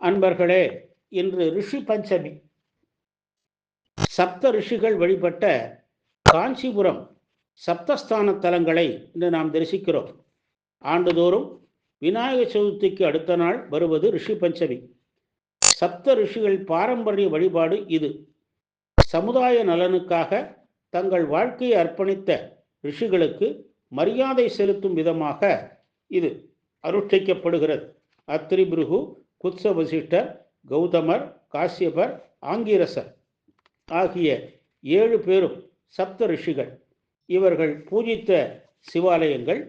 அன்பர்களே இன்று ரிஷி பஞ்சமி. சப்த ரிஷிகள் வழிபட்ட காஞ்சிபுரம் சப்தஸ்தான தலங்களை இன்று நாம் தரிசிக்கிறோம். ஆண்டுதோறும் விநாயக சதுர்த்திக்கு அடுத்த நாள் வருவது ரிஷி பஞ்சமி. சப்த ரிஷிகள் பாரம்பரிய வழிபாடு இது. சமுதாய நலனுக்காக தங்கள் வாழ்க்கையை அர்ப்பணித்த ரிஷிகளுக்கு மரியாதை செலுத்தும் விதமாக இது அனுஷ்டிக்கப்படுகிறது அத்ரி பிருகு குத்ச வசிஷ்டர் கௌதமர் காசியபர் ஆங்கிரசர் ஆகிய ஏழு பேரும் சப்த ரிஷிகள். இவர்கள் பூஜித்த சிவாலயங்கள்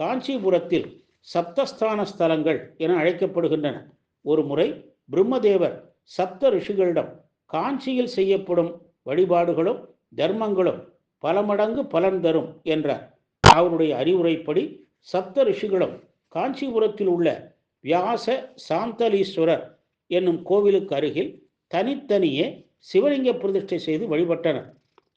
காஞ்சிபுரத்தில் சப்தஸ்தான ஸ்தலங்கள் என அழைக்கப்படுகின்றன. ஒரு முறை பிரம்மதேவர் சப்த ரிஷிகளிடம் காஞ்சியில் செய்யப்படும் வழிபாடுகளும் தர்மங்களும் பல மடங்கு பலன் தரும் என்றார். அவருடைய அறிவுரைப்படி சப்த ரிஷிகளும் காஞ்சிபுரத்தில் உள்ள வியாச சாந்தலீஸ்வரர் என்னும் கோவிலுக்கு அருகில் தனித்தனியே சிவலிங்க பிரதிஷ்டை செய்து வழிபட்டனர்.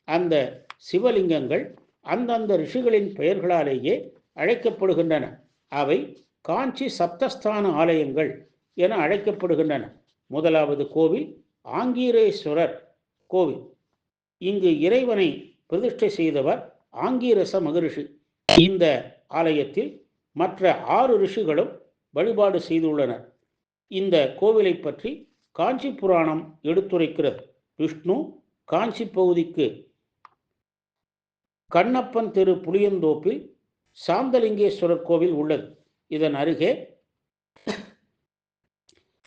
அந்த சிவலிங்கங்கள் அந்தந்த ரிஷிகளின் பெயர்களாலேயே அழைக்கப்படுகின்றன. அவை காஞ்சி சப்தஸ்தான ஆலயங்கள் என அழைக்கப்படுகின்றன. முதலாவது கோவில் ஆங்கீரேஸ்வரர் கோவில். இங்கு இறைவனை பிரதிஷ்டை செய்தவர் ஆங்கீரச மகரிஷி. இந்த ஆலயத்தில் மற்ற ஆறு ரிஷிகளும் வழிபாடு செய்துள்ளனர் இந்த கோவிலை பற்றி காஞ்சி புராணம் எடுத்துரைக்கிறது. விஷ்ணு காஞ்சி பகுதிக்கு கண்ணப்பன் தெரு புளியந்தோப்பில் சாந்தலிங்கேஸ்வரர் கோவில் உள்ளது. இதன் அருகே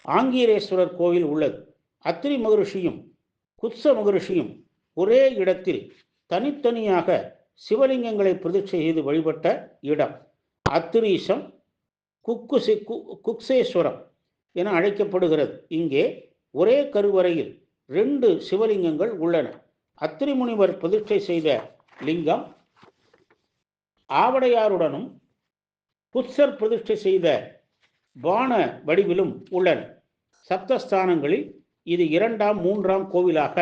ஆங்கீரேஸ்வரர் கோவில் உள்ளது. அத்திரி மகரிஷியும் குத்ச மகரிஷியும் ஒரே இடத்தில் தனித்தனியாக சிவலிங்கங்களை பிரதிஷ்டை செய்து வழிபட்ட இடம். அத்திரீசம் குக்குசி குக்சேஸ்வரம் என அழைக்கப்படுகிறது. இங்கே ஒரே கருவறையில் ரெண்டு சிவலிங்கங்கள் உள்ளன. அத்திரிமுனிவர் பிரதிஷ்டை செய்த லிங்கம் ஆவடையாருடனும் புத்சர் பிரதிஷ்டை செய்த பான வடிவிலும் உள்ளன. சப்தஸ்தானங்களில் இது இரண்டாம் மூன்றாம் கோவிலாக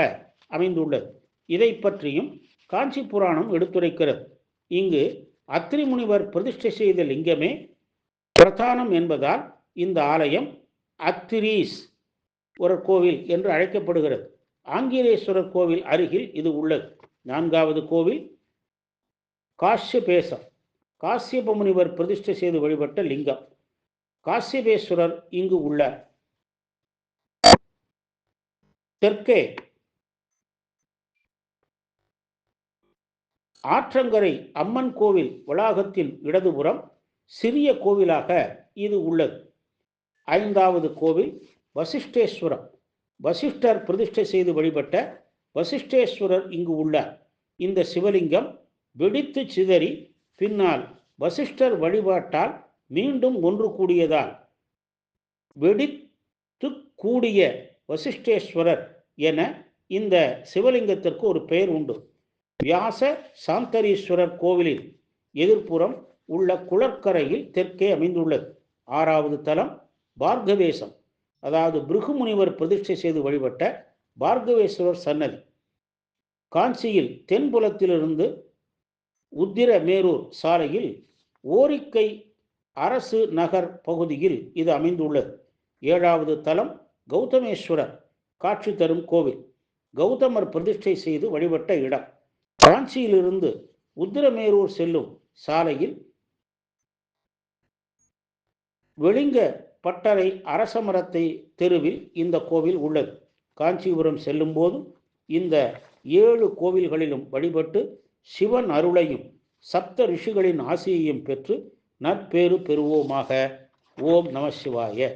அமைந்துள்ளது. இதை பற்றியும் காஞ்சி புராணம் எடுத்துரைக்கிறது. இங்கு அத்திரிமுனிவர் பிரதிஷ்டை செய்த லிங்கமே பிரதானம் என்பதால் இந்த ஆலயம் அத்திரீஸ் ஒரு கோவில் என்று அழைக்கப்படுகிறது. ஆங்கிலேஸ்வரர் கோவில் அருகில் இது உள்ளது. நான்காவது கோவில் காஷ்யபேசம். காசியப முனிவர் பிரதிஷ்டை செய்து வழிபட்ட லிங்கம். காசியபேஸ்வரர் இங்கு உள்ளார். தெற்கே ஆற்றங்கரை அம்மன் கோவில் வளாகத்தின் இடதுபுறம் சிறிய கோவிலாக இது உள்ளது. ஐந்தாவது கோவில் வசிஷ்டேஸ்வரம். வசிஷ்டர் பிரதிஷ்டை செய்து வழிபட்ட வசிஷ்டேஸ்வரர் இங்கு உள்ளார். இந்த சிவலிங்கம் வெடித்து சிதறி பின்னால் வசிஷ்டர் வழிபாட்டால் மீண்டும் ஒன்று கூடியதால் வெடித்து கூடிய வசிஷ்டேஸ்வரர் என இந்த சிவலிங்கத்திற்கு ஒரு பெயர் உண்டு. வியாச சாந்தரீஸ்வரர் கோவிலின் எதிர்ப்புறம் உள்ள குளக்கரையில் தெற்கே அமைந்துள்ளது. ஆறாவது தலம் பார்கவேசம். அதாவது பிருகு முனிவர் பிரதிஷ்டை செய்து வழிபட்ட பார்கவேஸ்வரர் சன்னதி. காஞ்சியில் தென்புலத்திலிருந்து உத்திர மேரூர் சாலையில் ஓரிக்கை அரசு நகர் பகுதியில் இது அமைந்துள்ளது. ஏழாவது தலம் கௌதமேஸ்வரர் காட்சி தரும் கோவில். கௌதமர் பிரதிஷ்டை செய்து வழிபட்ட இடம். காஞ்சியிலிருந்து உத்திரமேரூர் செல்லும் சாலையில் வெளிங்க பட்டறை அரச மரத்தை தெருவில் இந்த கோவில் உள்ளது. காஞ்சிபுரம் செல்லும்போது இந்த ஏழு கோவில்களிலும் வழிபட்டு சிவன் அருளையும் சப்த ரிஷிகளின் ஆசியையும் பெற்று நற்பேறு பெறுவோமாக. ஓம் நம சிவாய.